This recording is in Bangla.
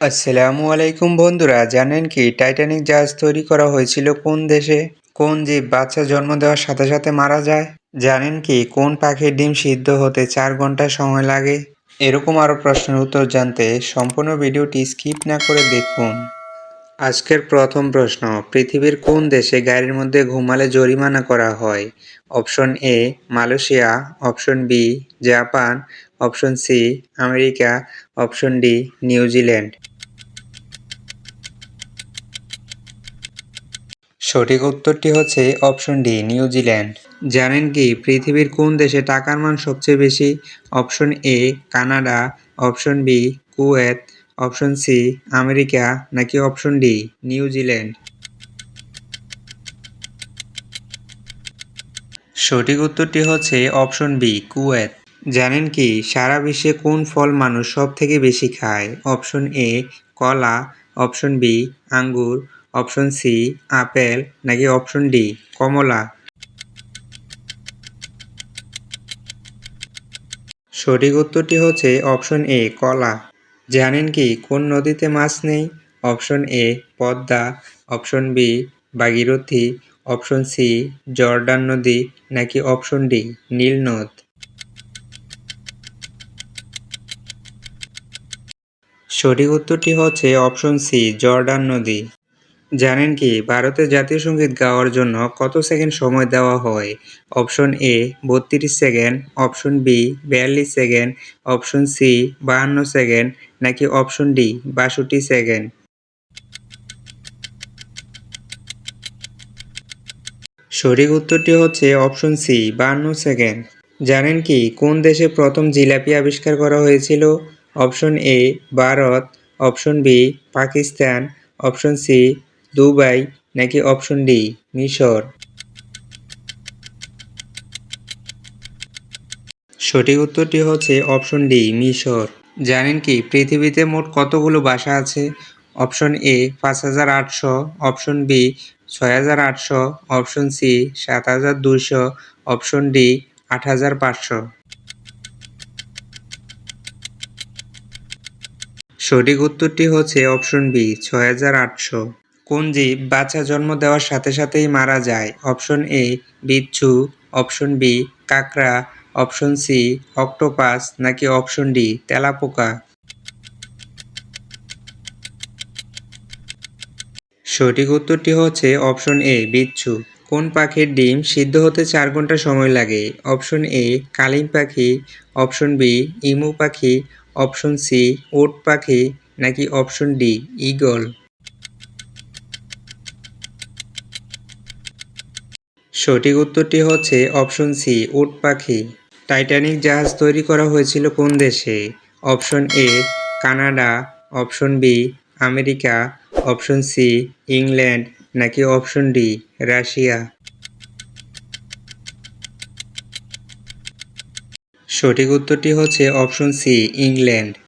আসসালামু আলাইকুম বন্ধুরা, জানেন কি টাইটানিক জাহাজ তৈরি করা হয়েছিল কোন দেশে? কোন জীব বাচ্চা জন্ম দেওয়ার সাথে সাথে মারা যায়? জানেন কি কোন পাখির ডিম সিদ্ধ হতে চার ঘণ্টা সময় লাগে? এরকম আরও প্রশ্নের উত্তর জানতে সম্পূর্ণ ভিডিওটি স্কিপ না করে দেখুন। আজকের প্রথম প্রশ্ন, পৃথিবীর কোন দেশে গাড়ির মধ্যে ঘুমালে জরিমানা করা হয়? Option A, Malaysia, option B, Japan, option C, America, option D, New Zealand. সঠিক উত্তরটি হচ্ছে অপশন ডি, নিউজিল্যান্ড। জানেন কি, পৃথিবীর কোন দেশে টাকার মান সবচেয়ে বেশি? Option A, Canada, option B, Kuwait option C, America, নাকি অপশন ডি নিউজিল্যান্ড সঠিক উত্তরটি হচ্ছে অপশন বি, কুয়েত। জানেন কি, সারা বিশ্বে কোন ফল মানুষ সব থেকে বেশি খায়? অপশন এ, কলা। অপশন বি, আঙ্গুর। Option C, apple. নাকি অপশন ডি, কমলা? সঠিক উত্তরটি হচ্ছে অপশন এ, কলা। জানেন কি, কোন নদীতে মাছ নেই? Option A, Padma. Option B Bhagirathi option C, Jordan নদী নাকি অপশন ডি, নীল নদ? সঠিক উত্তরটি হচ্ছে অপশন সি, জর্ডান নদী। জানেন কি ভারতের জাতীয় সংগীত গাওয়ার জন্য কত সেকেন্ড সময় দেওয়া হয়? অপশন এ, বত্রিশ সেকেন্ড। অপশন বি, বিয়াল্লিশ সেকেন্ড। অপশন সি, বাহান্ন সেকেন্ড। নাকি অপশন ডি, বাষট্টি সেকেন্ড। সঠিক উত্তরটি হচ্ছে অপশন সি, বাহান্ন সেকেন্ড। জানেন কি, কোন দেশে প্রথম জিলাপি আবিষ্কার করা হয়েছিল? Option A, Bharat. Option B, Pakistan. Option C, Dubai. নাকি অপশন ডি, মিশর। সঠিক উত্তরটি হচ্ছে অপশন ডি, মিশর। জানেন কি, পৃথিবীতে মোট কতগুলো ভাষা আছে? অপশন এ পাঁচ হাজার আটশো, অপশন বি ছয় হাজার আটশো, অপশন সি সাত হাজার দুইশো, অপশন ডি আট হাজার পাঁচশো। সঠিক উত্তরটি হচ্ছে অপশন বি ছয় হাজার আটশো। কোন জীব বাচ্চা জন্ম দেওয়ার সাথে সাথেই মারা যায়? অপশন এ বিচ্ছু, অপশন বি কাকড়া অপশন সি, অক্টোপাস, নাকি অপশন ডি, তেলাপোকা? সঠিক উত্তরটি হচ্ছে অপশন এ, বিচ্ছু। কোন পাখির ডিম সিদ্ধ হতে চার ঘণ্টা সময় লাগে? অপশন এ, কালিম পাখি। অপশন বি, ইমু পাখি। অপশন সি, ওট পাখি, নাকি অপশন ডি ইগল সঠিক উত্তরটি হচ্ছে অপশন সি উট পাখি। টাইটানিক জাহাজ তৈরি করা হয়েছিল কোন দেশে? Option A, Canada. Option B, America. Option C, England. নাকি অপশন ডি, রাশিয়া? সঠিক উত্তরটি হচ্ছে অপশন সি, ইংল্যান্ড।